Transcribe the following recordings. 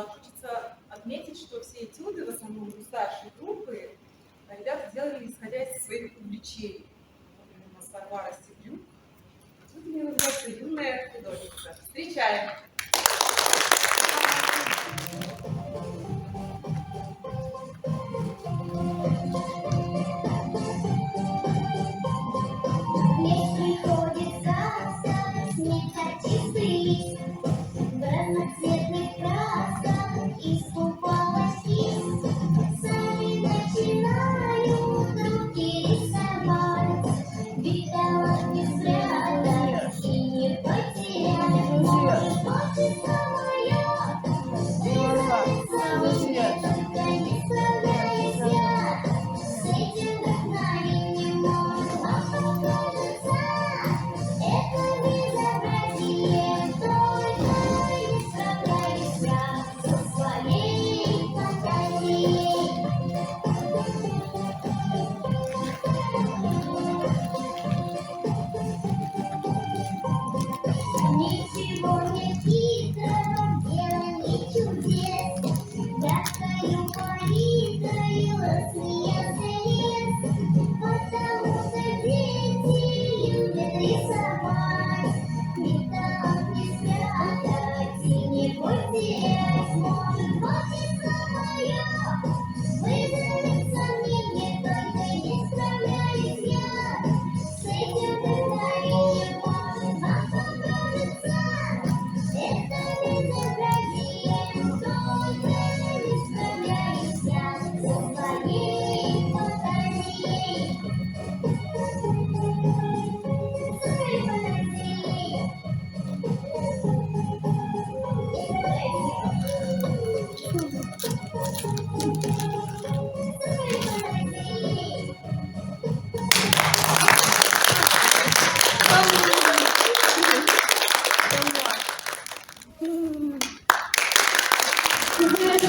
А, хочется отметить, что все этюды, в основном у старшей группы, ребята делали исходя из своих увлечений. Например, у нас Варвара Стеблюк. Этюдами называется «Юная художница». Встречаем! Мне приходится не хочу быть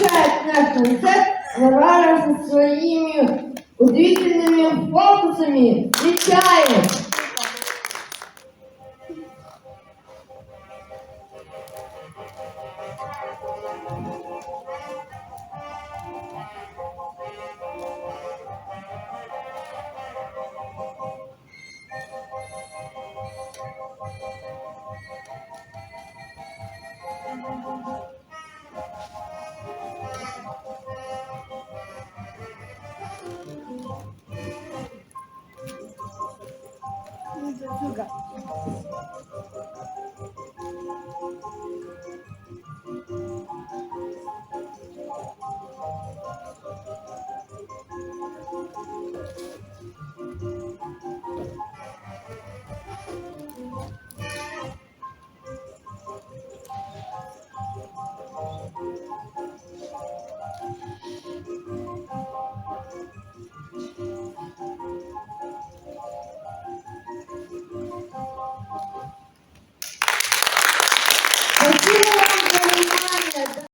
захищають наш університет зараз зі своїми удивительними фокусами. Вітаю!